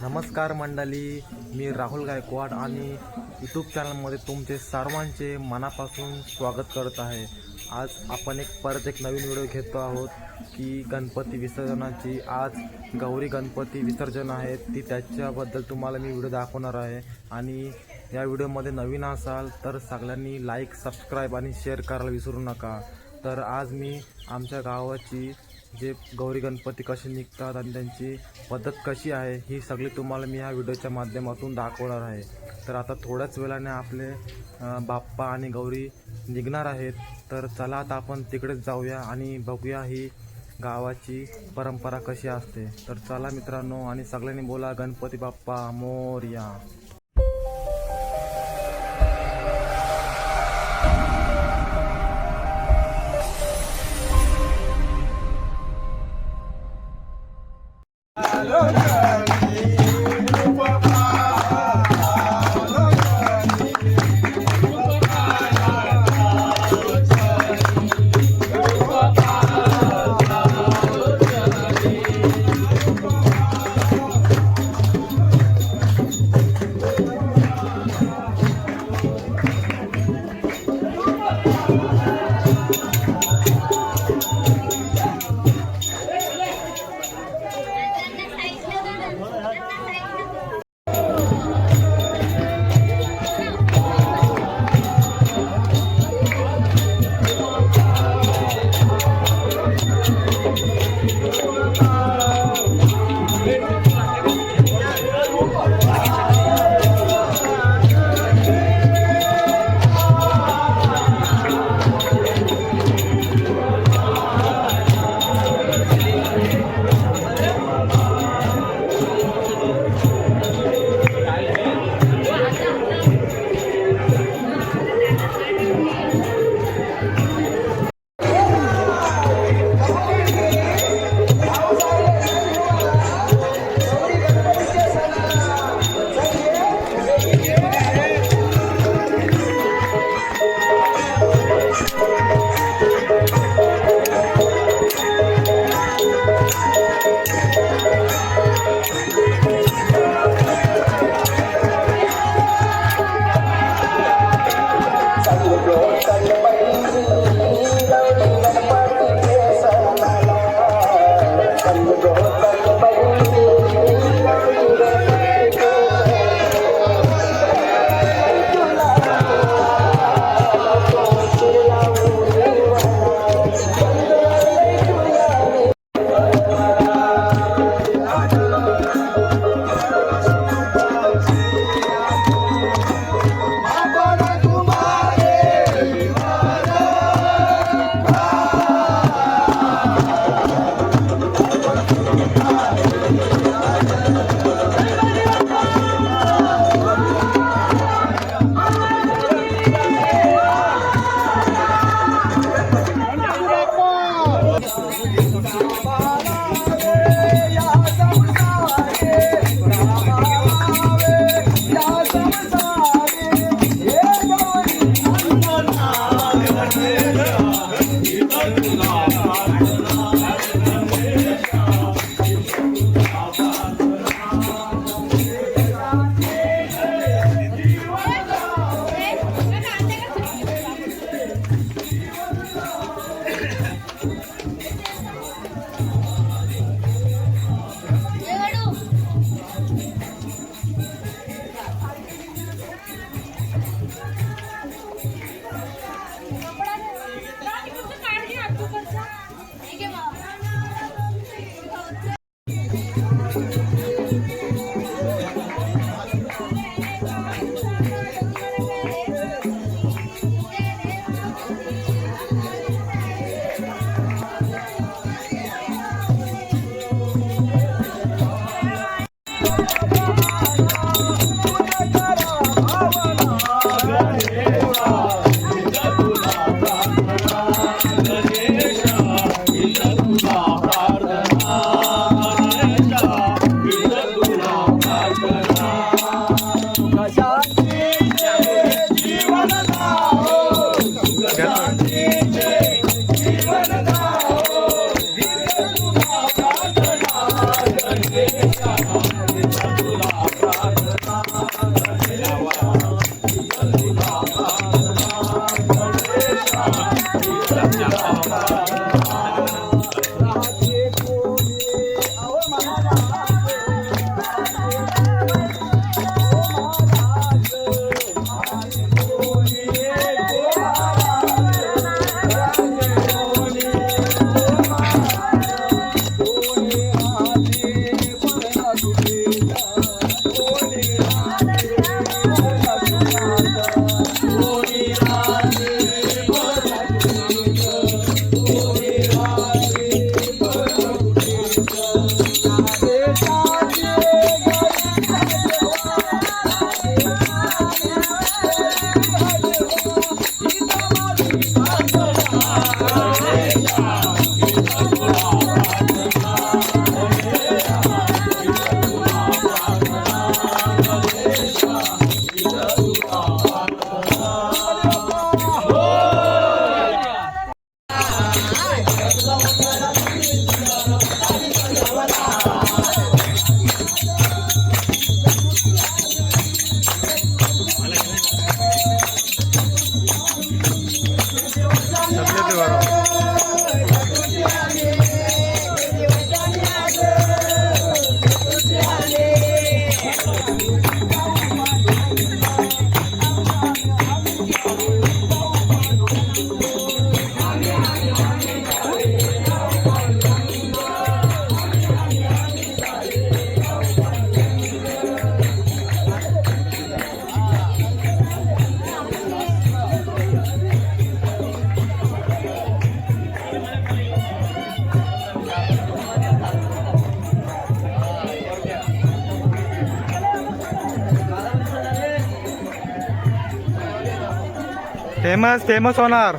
नमस्कार मंडळी मी राहुल गायकवाड आणि यूट्यूब चॅनलमध्ये तुमचे सर्वांचे मनापासून स्वागत करत आहे. आज आपण एक परत एक नवीन व्हिडिओ घेतो आहोत की गणपती विसर्जनाची. आज गौरी गणपती विसर्जन आहे ती त्याच्याबद्दल तुम्हाला मी व्हिडिओ दाखवणार आहे. आणि या व्हिडिओमध्ये नवीन असाल तर सगळ्यांनी लाईक सबस्क्राईब आणि शेअर करायला विसरू नका. तर आज मी आमच्या गावाची जे गौरी गणपती कसे निघतात आणि त्यांची पद्धत कशी आहे ही सगळी तुम्हाला मी ह्या व्हिडिओच्या माध्यमातून दाखवणार आहे. तर आता थोड्याच वेळाने आपले बाप्पा आणि गौरी निघणार आहेत. तर चला आता आपण तिकडेच जाऊया आणि बघूया ही गावाची परंपरा कशी असते. तर चला मित्रांनो आणि सगळ्यांनी बोला Ganpati Bappa Morya. Hallelujah. Famous famous होणार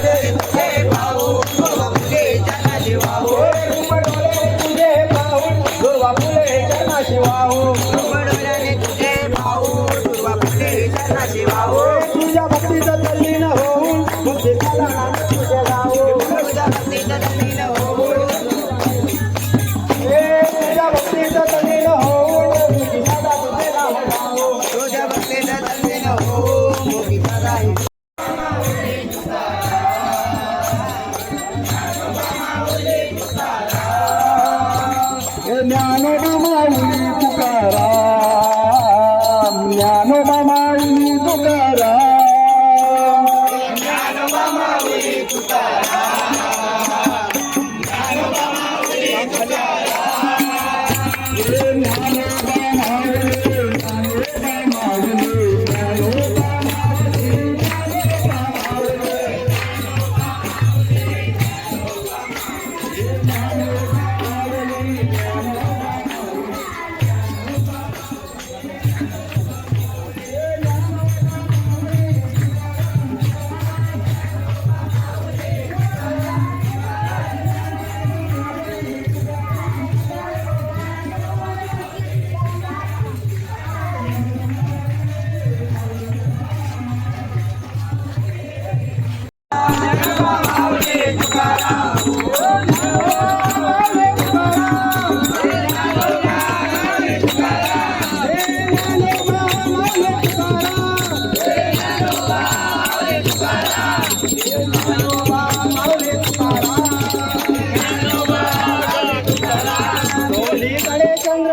Hey,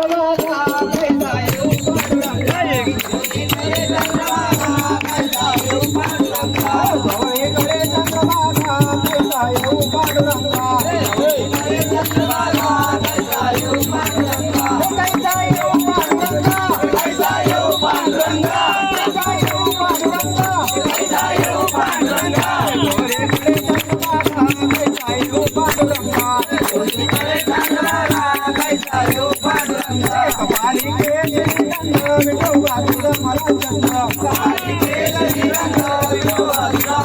trabajar.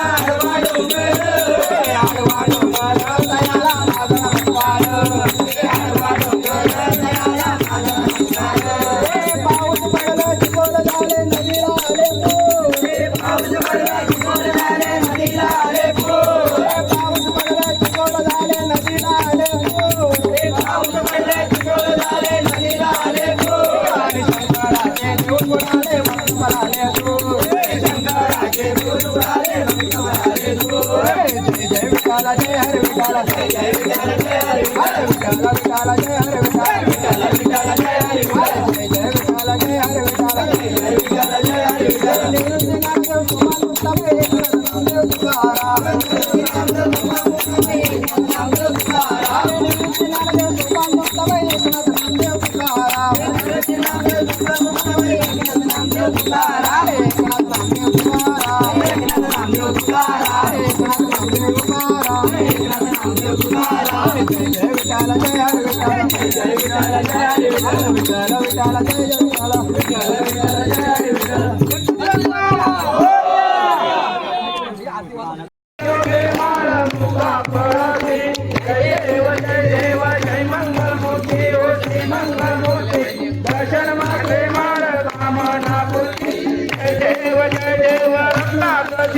아,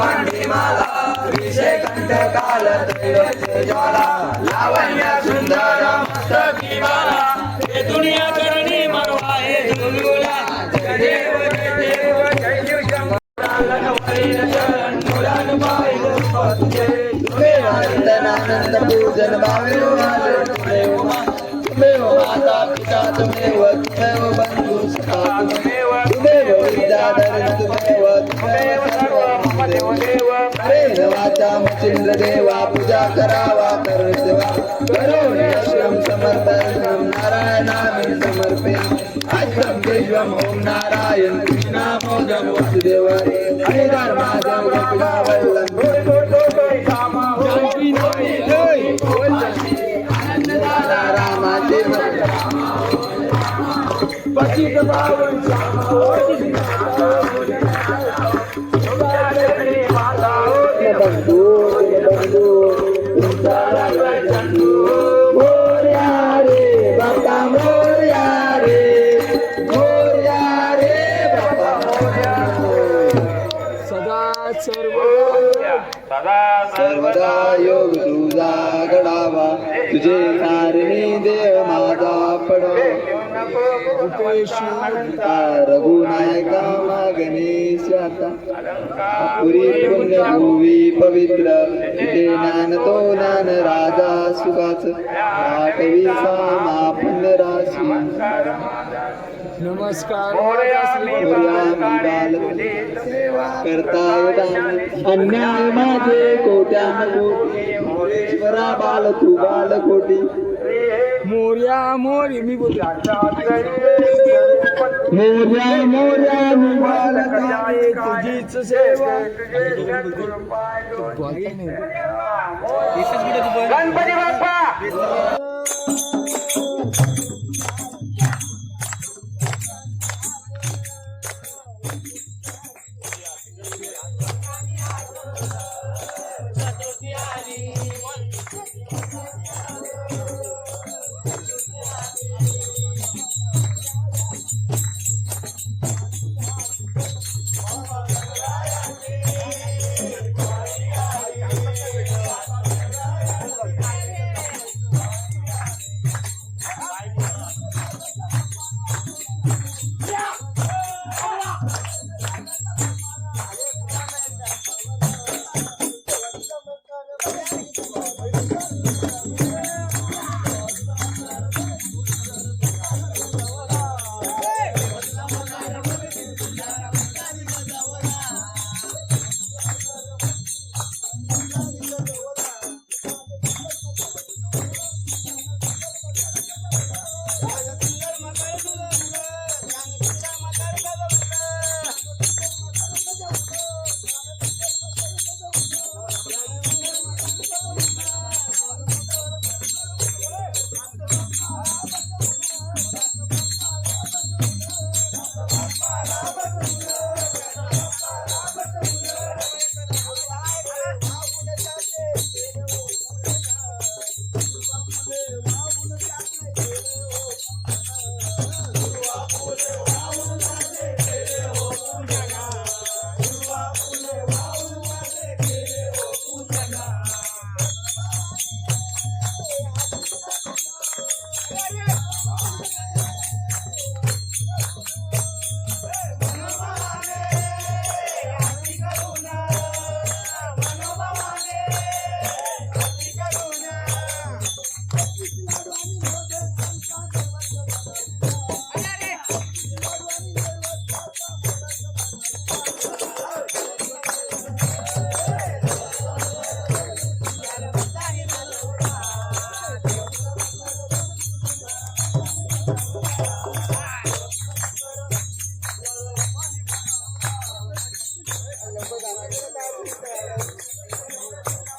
ब्रह्मांडी माला विषयकंठ काल त्रैलोक्य लावण्य सुंदर मस्तकी बाला हे दुनिया करणी मरवा हे झुलूला जयदेव जयदेव जयदेव शंभरालन वरील शरण मुलान पाय तुझे तुम्ही आनंद आनंद पूजन भावे तुम्ही माता पिता तुम्ही तुम्ही बंधू सखा तुम्ही देवाचा मचिंद्र देवा पूजा करावा कर सेवा। करो आश्रम समर्पण नारायणामी समर्पित आश्रम देवम ओम नारायण कृष्णा मोदम वासुदेव हरे धर्मा देव कपिला वल्लभ पतित पावन नको अनंता रघुनायका मा गणेश आता अलंकार पुरी पुण्यभूमी पवित्र तिथे ज्ञानतो ज्ञान राजा सुखाच आठवी सामा पुण्य नमस्कार मोरया अन्याय माझे कोट्या बाल तू बाल कोटी मोर्या मोरी मी बोल मोर्या मोर्या मी बालकाने तुझीच सेवा गणपती